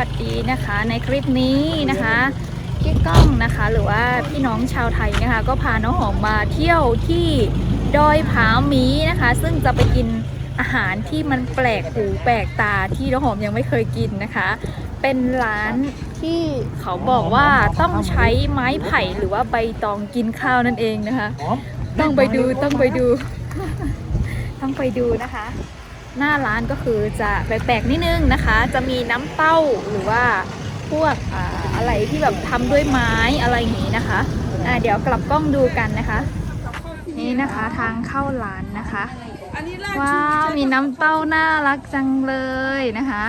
วัสดีนะคะในคลิปนี้นะคะพี่ก้องนะคะหรือว่าพี่น้องชาวไทยนะคะ ก็พาน้องหอมมาเที่ยวที่ดอยผาหมีนะคะ ซึ่งจะไปกินอาหารที่มันแปลกหูแปลกตาที่น้องหอมยังไม่เคยกินนะคะ เป็นร้านที่เขาบอกว่าต้องใช้ไม้ไผ่หรือว่าใบตองกินข้าวนั่นเองนะคะ ต้องไปดูต้องไปดู ต้องไปดูนะคะ หน้าร้านก็คือจะแปลกๆนิดนึงนะคะ จะมีน้ำเต้าหรือว่าพวกอ่าอะไรที่แบบทำด้วยไม้อะไรอย่างนี้นะคะอ่าเดี๋ยวกลับกล้องดูกันนะคะ นี่นะคะทางเข้าร้านนะคะว้าวมีน้ำเต้าน่ารักจังเลยนะคะ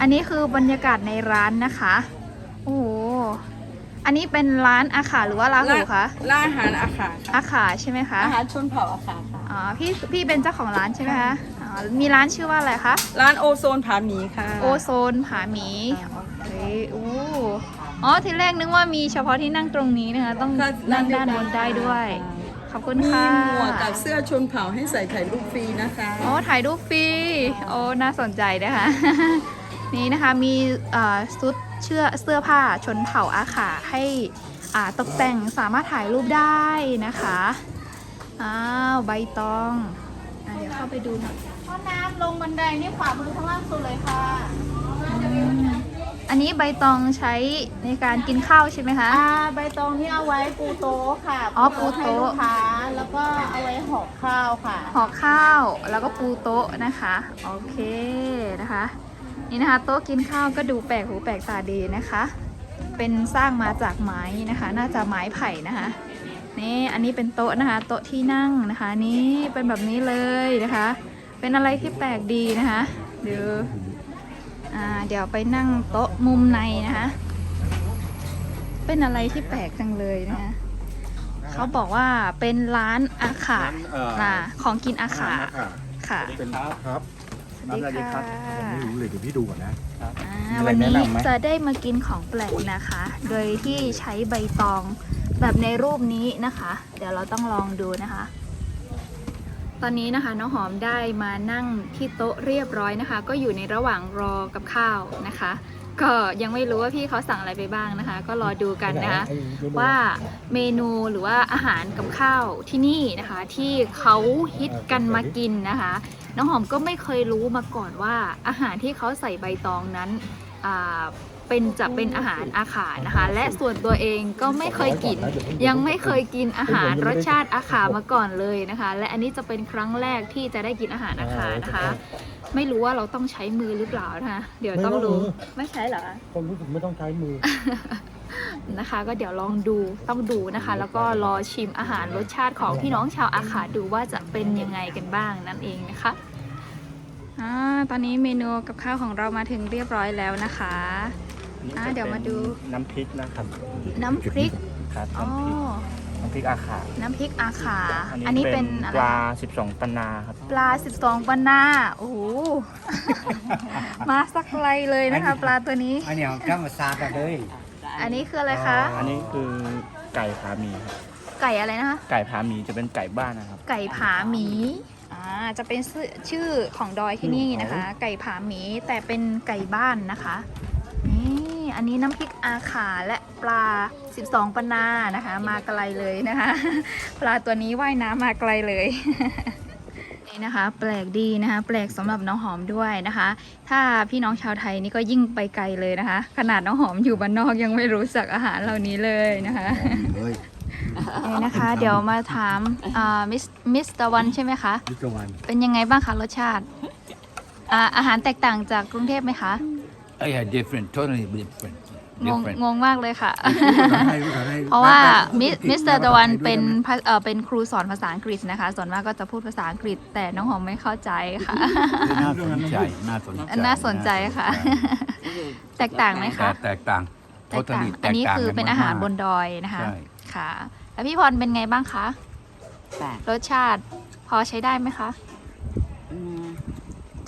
อันนี้คือบรรยากาศในร้านนะคะ โอ้โหอันนี้เป็นร้านอาขาหรือว่าร้านหูคะร้านอาหารอาคาอาขาใช่ไหมคะอาหารชนเผ่าอาคาค่ะอ๋อพี่พี่เป็นเจ้าของร้านใช่ไหมคะอ๋อ มีร้านชื่อว่าอะไรคะ ร้านโอโซนผาหมีค่ะ โอโซนผาหมีโอเคอู้อ๋อ ทีแรกนึกว่ามีเฉพาะที่นั่งตรงนี้นะคะ ต้องนั่งด้านบนได้ด้วย ขอบคุณมีค่ะหมวกกับเสื้อชนเผ่าให้ใส่ถ่ายรูปฟรีนะคะโอ้ถ่ายรูปฟรี โอ้น่าสนใจนะคะ นี่นะคะมีเอ่อชุดเชื่อเสื้อผ้าชนเผ่าอาขาให้อ่าตกแต่งสามารถถ่ายรูปได้นะคะ อ้าว ใบตองอะเดี๋ยวเข้าไปดูหน่อยห้ องน้ำลงบันไดนี่ขวามือข้างล่างสุดเลยค่ะอันนี้ใบตองใช้ในการกินข้าวใช่ไหมคะ อ่าใบตองนี่เอาไว้ปูโต๊ะค่ะอ๋อปูโต๊ะ ให้ลูกค้าแล้วก็เอาไว้ห่อข้าวค่ะ ห่อข้าวแล้วก็ปูโต๊ะนะคะ โอเคนะคะ นี่นะคะ โต๊ะกินข้าวก็ดูแปลกหูแปลกตาดีนะคะ เป็นสร้างมาจากไม้นะคะ น่าจะไม้ไผ่นะคะ นี่อันนี้เป็นโต๊ะนะคะ โต๊ะที่นั่งนะคะ นี่เป็นแบบนี้เลยนะคะ เป็นอะไรที่แปลกดีนะคะเดี๋ยวอ่าเดี๋ยวไปนั่งโต๊ะมุมในนะคะเป็นอะไรที่แปลกจังเลยนะคะเขาบอกว่าเป็นร้านอาขาเอ่ออ่าของกินอาขาค่ะค่ะเป็นครับสวัสดีค่ะผมไม่รู้เลยเดี๋ยวพี่ดูก่อนนะอ่ามีอะไรวันนี้แนะนำไหมจะได้มากินของแปลกนะคะ โดยที่ใช้ใบตองแบบในรูปนี้นะคะ เดี๋ยวเราต้องลองดูนะคะ ตอนนี้นะคะน้องหอมได้มานั่งที่โต๊ะเรียบร้อยนะคะ ก็อยู่ในระหว่างรอกับข้าวนะคะ ก็ยังไม่รู้ว่าพี่เขาสั่งอะไรไปบ้างนะคะ ก็รอดูกันนะคะ ว่าเมนูหรือว่าอาหารกับข้าวที่นี่นะคะ ที่เขาฮิตกันมากินนะคะ น้องหอมก็ไม่เคยรู้มาก่อนว่าอาหารที่เขาใส่ใบตองนั้นอ่า เป็นจะเป็นอาหารอาขานะคะ และส่วนตัวเองก็ไม่เคยกิน ยังไม่เคยกินอาหารรสชาติอาขามาก่อนเลยนะคะ และอันนี้จะเป็นครั้งแรกที่จะได้กินอาหารอาขานะคะ ไม่รู้ว่าเราต้องใช้มือหรือเปล่านะคะเดี๋ยวต้องรู้ไม่ใช้เหรอคนรู้สึกไม่ต้องใช้มือนะคะ ก็เดี๋ยวลองดูต้องดูนะคะ แล้วก็รอชิมอาหารรสชาติของพี่น้องชาวอาขาดูว่าจะเป็นยังไงกันบ้างนั่นเองนะคะ อ่าตอนนี้เมนูกับข้าวของเรามาถึงเรียบร้อยแล้วนะคะอะเดี๋ยวมาดู น้ำพริกนะครับน้ำพริกครับอ๋อน้ำพริกน้ำพริกอาขาน้ำพริกอาขา อัอันนี้เป็นอะไรปลา 12 ปันนาครับ ปลา 12 ปันนาโอ้โห มาสักไกลเลยนะคะ ปลาตัวนี้ อันนี้ก็มาซากันเลยอันนี้คืออะไรคะ อันนี้คือไก่ผาหมีครับ ไก่อะไรนะคะ ไก่ผาหมีจะเป็นไก่บ้านนะครับ ไก่ผาหมีอ่า จะเป็นชื่อชื่อของดอยที่นี่นะคะ ไก่ผาหมีแต่เป็นไก่บ้านนะคะ นี่อันนี้น้ำพริกอาขาและปลา 12ปนานะคะ มาไกลเลยนะคะ ปลาตัวนี้ว่ายน้ำมาไกลเลยนี่นะคะ แปลกดีนะคะ แปลกสำหรับน้องหอมด้วยนะคะ ถ้าพี่น้องชาวไทยนี่ก็ยิ่งไปไกลเลยนะคะ ขนาดน้องหอมอยู่บ้านนอกยังไม่รู้จักอาหารเหล่านี้เลยนะคะเลย นี่นะคะ เดี๋ยวมาถามอ่ามิสมิสตะวันใช่ไหมคะวิจวันเป็นยังไงบ้างคะรสชาติอ่าอาหารแตกต่างจากกรุงเทพไหมคะ I had different totally different งง different งงมากเลยค่ะให้เพราะว่ามิมิสเตอร์ตะวันเป็นภาเอ่อเป็นครูสอนภาษาอังกฤษนะคะ ส่วนมากก็จะพูดภาษาอังกฤษ แต่น้องหอมไม่เข้าใจค่ะ น่าสนใจ น่าสนใจน่าสนใจค่ะ แตกต่างไหมคะแต่แตกต่าง แตกต่าง totally อันนี้คือเป็นอาหารบนดอยนะคะ ใช่ ค่ะ แล้วพี่พรเป็นไงบ้างคะรสชาติพอใช้ได้ไหมคะ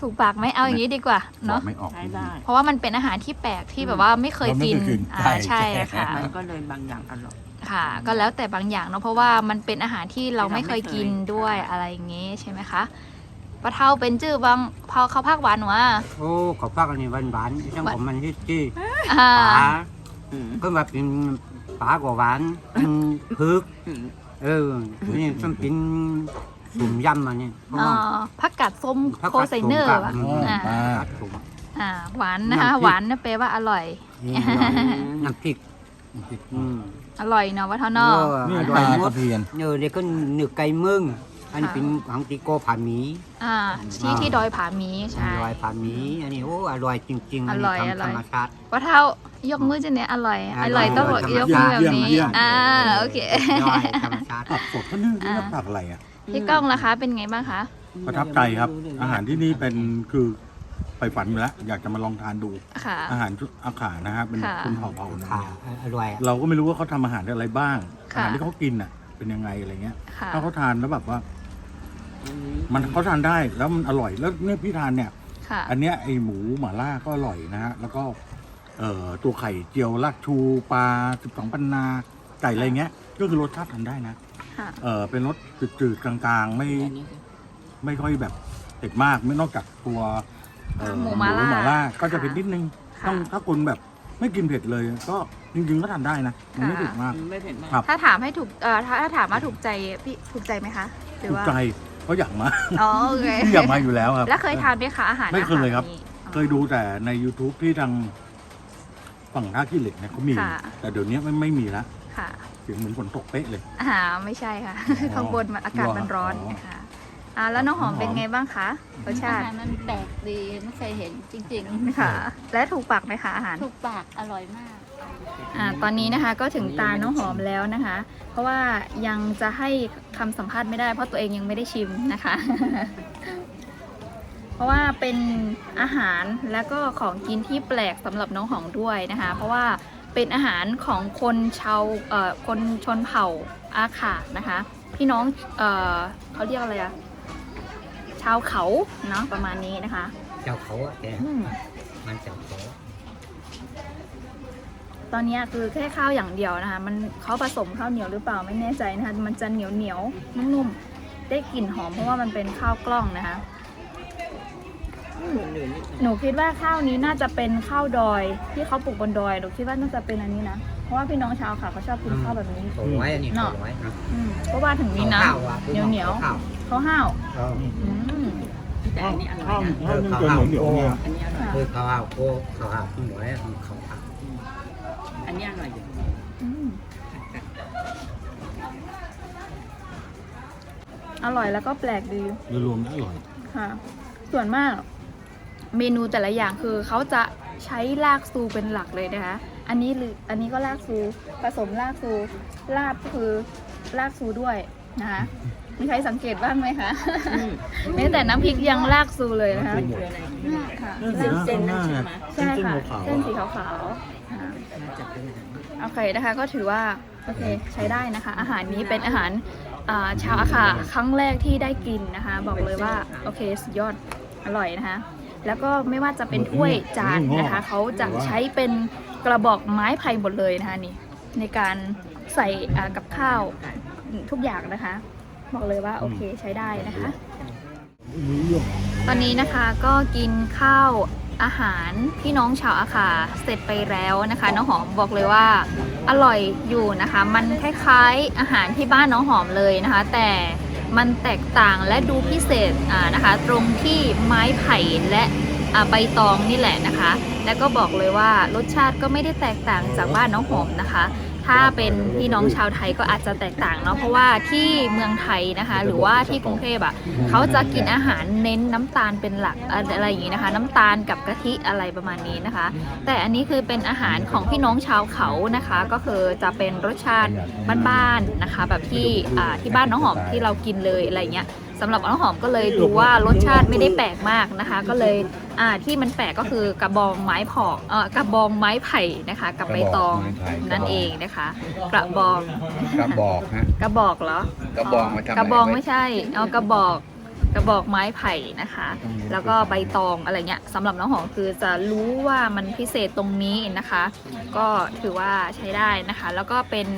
ถูกปากไหมเอาอย่างนี้ดีกว่าบอเนาะกไม่ออก ใช้ได้ เพราะว่ามันเป็นอาหารที่แปลกที่แบบว่าไม่เคยกิน เราไม่เคยกินอ่าใช่ใช่ค่ะ มันก็เลยบางอย่างอร่อย ค่ะ ก็แล้วแต่บางอย่างเนาะเพราะว่ามันเป็นอาหารที่เราไม่เคยกินด้วยอะไรอย่างงี้ใช่ไหมคะปลาเทาเป็นจื้อบางพอเขาภาคหวานหนูอะ โอ้ขอฟักอันนี้หวานหวานๆช่างผมมันที่ที่อ่าปลาก็แบบเป็น ปลากว่าหวานเป็นพึก เออนี่ต้องกินสุ่มยำมาเนี่ยเพราะอ๋อว่าผักกาดส้มผักโคกาดไซเนอร์ส้มว่ะกับอ่าผักกาดสุ่มอ่าหวานนะคะน้ำพริกหวานนะแปลว่าอร่อยนี่อร่อยน้ำพริกน้ำพริกอืมอร่อยเนาะว่าเท่าเอเนอกออร่อยหมดเออเด็กก็เนื้อไก่มึง อันนี้เป็นของติโกผาหมีอ่าที่ที่ดอยผาหมีอใช่ร่อยผาหมีอันนี้โอ้อร่อยจริงๆอร่อยนนี้อร่อยทำธรรมชาติว่าเท่ายกมือจะเนี่ยอร่อยออร่ร่ออยยต้องบอกอร่อยยกมือแบบนี้เยี่ยมเยี่ยมอ่าโอเคอร่อยธรรมชาติผักสดก็นึ่งนี่อ่าน้ำผักอะไรอะพี่ก้องล่ะคะเป็นไงบ้างคะประทับใจครับ อาหารที่นี่เป็นคือไปฝันอยู่แล้วอยากจะมาลองทานดูค่ะอาหารชุดอาขานะครับเป็นค่ะคนเผ่าเผ่าๆนะค่ะอร่อยเราก็ไม่รู้ว่าเขาทำอาหารอะไรบ้างค่ะอาหารที่เขากินอะเป็นยังไงอะไรเงี้ยค่ะถ้าเขาทานแล้วแบบว่า มันเขาทานได้แล้วมันอร่อยแล้วเนี่ยพี่ทานเนี่ย ค่ะ อันเนี้ยไอหมูหม่าล่าก็อร่อยนะฮะแล้วก็ เอ่อตัวไข่เจียวลากชูปลาสิบสองปันนาไก่อะไรเงี้ย ก็คือรสชาติทานได้นะค่ะ เออเป็นรสจืดๆกลางๆ ไม่ไม่ค่อยแบบเผ็ดมากไม่นอกจากตัวเอ่อหมูมาล่าหมาล่าก็จะค่ะเผ็ดนิดนึงค่ะ ต้องถ้าคนแบบไม่กินเผ็ดเลย ก็จริงๆก็ทานได้นะมันไม่ค่ะเผ็ดมาก ไม่เผ็ดมาก ครับ ถ้าถามให้ถูกเอ่อถ้าถ้าถามว่าถูกใจพี่ถูกใจไหมคะ หรือถูกว่า ใจ เพราะอยากมาอ๋อโอเคที่อยากมาอยู่แล้วครับ แล้วเคยทานไหมคะอาหารไม่เคยครับอาหานี้เคยดูแต่ใน YouTube ที่ทางฝั่งท่าขี้เหล็กเนี่ยเขามี ค่ะ แต่เดี๋ยวนี้ไม่ไม่มีละค่ะเสียงเหมือนฝนตกเป๊ะเลย อ่าไม่ใช่ค่ะ อ๋อข้างบนมันอากาศมันร้อนอ๋อ นะคะอ่าแล้วน้องหอมเป็นไงบ้างคะรสชาอาติหารมันแปลกดีไม่เคยเห็นจริงค่ะ และถูกปากไหมคะอาหาร ๆ ถูกปากอร่อยมาก อ่าตอนนี้นะคะก็ถึงตาน้องหอมแล้วนะคะ เพราะว่ายังจะให้คำสัมภาษณ์ไม่ได้เพราะตัวเองยังไม่ได้ชิมนะคะ เพราะว่าเป็นอาหารและก็ของกินที่แปลกสำหรับน้องหอมด้วยนะคะ เพราะว่าเป็นอาหารของคนชาวเอ่อคนชนเผ่าอาขานะคะ พี่น้องเอ่อเขาเรียกอะไรอะชาวเขาเนาะประมาณนี้นะคะ เจ้าเขาอะแกอืม มันเจ้าเขา ตอนนี้คือแค่ข้าวอย่างเดียวนะคะ มันเขาผสมข้าวเหนียวหรือเปล่าไม่แน่ใจนะคะ มันจะเหนียวเหนียวๆนุ่มๆ ได้กลิ่นหอมเพราะว่ามันเป็นข้าวกล้องนะคะอืมหนูคิดว่าข้าวนี้น่าจะเป็นข้าวดอยที่เขาปลูกบนดอย หนูคิดว่าน่าจะเป็นอันนี้นะ เพราะว่าพี่น้องชาวค่ะเขาชอบกินข้าวแบบนี้เขาไว้อันนี้เขาไว้นะอืมเพราะว่าถึงนี้นะข้าวอะเหนียวเหนียวข้าว ๆเขาห้าวข้าวอืมแต่อันนี้อร่อยข้าวนะข้าวนึ่งตัวเหนียวๆเนี่ย อันนี้อร่อยค่ะคือข้าวโคข้าวข้าวไว้ข้าวผักอั นนี้อร่อยอยู่อืมอร่อยแล้วก็แปลกดีโดยรวมแล้วอร่อย ค่ะ ส่วนมาก เมนูแต่ละอย่างคือเขาจะใช้รากซูเป็นหลักเลยนะคะ อันนี้หรืออันนี้ก็รากซูผสมรากซูลาบก็คือรากซูด้วยนะคะมีใครสังเกตบ้างไหมคะแม้แต่น้ำพริกยังรากซูเลยนะคะคืออะไรค่ะ เส้นสีหน้าข้างหน้าไงใช่ค่ะเส้นสีขาวๆ เส้นสีขาวๆค่ะน่าจะเป็นอย่างนั้นโอเคนะคะก็ถือว่าโอเคใช้ได้นะคะ อาหารนี้เป็นอาหารอ่าชาวอาขาครั้งแรกที่ได้กินนะคะ บอกเลยว่าโอเคสุดยอดอร่อยนะคะ แล้วก็ไม่ว่าจะเป็นถ้วยจานนะคะเขาจะใช้เป็นกระบอกไม้ไผ่หมดเลยนะคะนี่ในการใส่อ่ากับข้าวทุกอย่างนะคะ บอกเลยว่าโอเคใช้ได้นะคะ ตอนนี้นะคะก็กินข้าว อาหารพี่น้องชาวอาคาเสร็จไปแล้วนะคะน้องหอมบอกเลยว่าอร่อยอยู่นะคะ มันคล้ายๆอาหารที่บ้านน้องหอมเลยนะคะ แต่มันแตกต่างและดูพิเศษอ่านะคะ ตรงที่ไม้ไผ่และใบตองนี่แหละนะคะ แล้วก็บอกเลยว่ารสชาติก็ไม่ได้แตกต่างจากบ้านน้องหอมนะคะ ถ้าเป็นพี่น้องชาวไทยก็อาจจะแตกต่างเนาะเพราะว่าที่เมืองไทยนะคะ หรือว่าที่กรุงเทพอะเขาจะกินอาหารเน้นน้ำตาลเป็นหลักอะไรอย่างนี้นะคะ น้ำตาลกับกะทิอะไรประมาณนี้นะคะ แต่อันนี้คือเป็นอาหารของพี่น้องชาวเขานะคะ ก็คือจะเป็นรสชาติบ้านๆนะคะ แบบที่ที่บ้านน้องหอมที่เรากินเลยอะไรเงี้ยสำหรับน้องหอมก็เลยดูว่ารสชาติไม่ได้แปลกมากนะคะ ก็เลย อ่าที่มันแปลกก็คือกระบองไม้ผอกเออกระบองไม้ไผ่นะคะกับใบตองนั่นเองนะคะ กระบองกระบอกฮะ กระบอกเหรอกระบองมาทำอะไรกระบองไว้ไม่ใช่เอากระบอกกระบอกไม้ไผ่นะคะแล้วก็ใบตองอะไรเงี้ยสำหรับน้องหอมคือจะรู้ว่ามันพิเศษตรงนี้นะคะ ก็ถือว่าใช้ได้นะคะ แล้วก็เป็น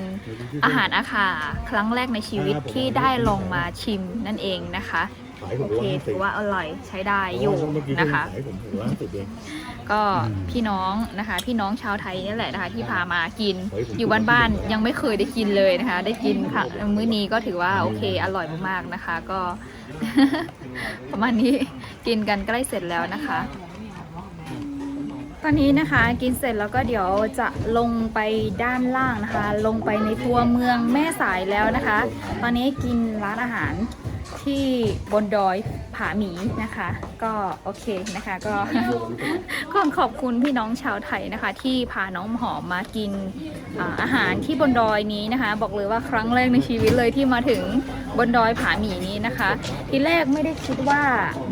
อาหารอาขาครั้งแรกในชีวิตที่ได้ลองมาชิมนั่นเองนะคะ ขายผโอมเคร้อยห้าสิถืบอว่าอร่อยใช้ได้อยู่เมื่อกี้นะคะ ขายผมผมร้อยห้าสิบเอง ก็พี่น้องนะคะ พี่น้องชาวไทยนี่แหละนะคะ ที่พามากินเฮ้ยผมอยู่บ้านๆยังไม่เคยได้กินเลยนะคะ ได้กินค่ะมื้อนี้ก็ถือว่าโอเคอร่อยมากๆนะคะ ก็ ประมาณนี้กินกันใกล้เสร็จแล้วนะคะ ตอนนี้นะคะกินเสร็จแล้วก็เดี๋ยวจะลงไปด้านล่างนะคะ ลงไปในตัวเมืองแม่สายแล้วนะคะ ตอนนี้กินร้านอาหาร ที่บนดอยผาหมีนะคะ ก็โอเคนะคะ ก็ ก็ขอบคุณพี่น้องชาวไทยนะคะ ที่พาน้องหอมมากินอาอาหารที่บนดอยนี้นะคะ บอกเลยว่าครั้งแรกในชีวิตเลยที่มาถึงบนดอยผาหมีนี้นะคะ ทีแรกไม่ได้คิดว่า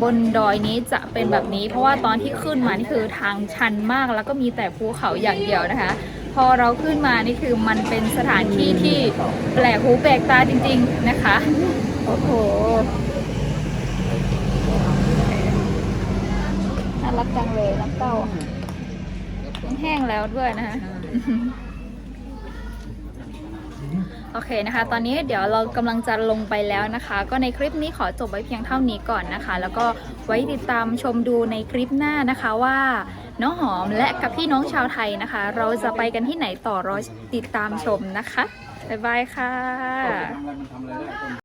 บนดอยนี้จะเป็นแบบนี้ เพราะว่าตอนที่ขึ้นมานี่คือทางชันมากแล้วก็มีแต่ภูเขาอย่างเดียวนะคะพอเราขึ้นมานี่คือมันเป็นสถานที่ที่แปลกหูแปลกตาจริง ๆ นะคะ โอ้โหน่ารักจังเลยน้ำเต้าแห้งแล้วด้วยนะคะโอเคนะคะ ตอนนี้เดี๋ยวเรากำลังจะลงไปแล้วนะคะ ก็ในคลิปนี้ขอจบไว้เพียงเท่านี้ก่อนนะคะ แล้วก็ไว้ติดตามชมดูในคลิปหน้านะคะว่าน้องหอมและกับพี่น้องชาวไทยนะคะ เราจะไปกันที่ไหนต่อรอติดตามชมนะคะ บ๊ายบายค่ะ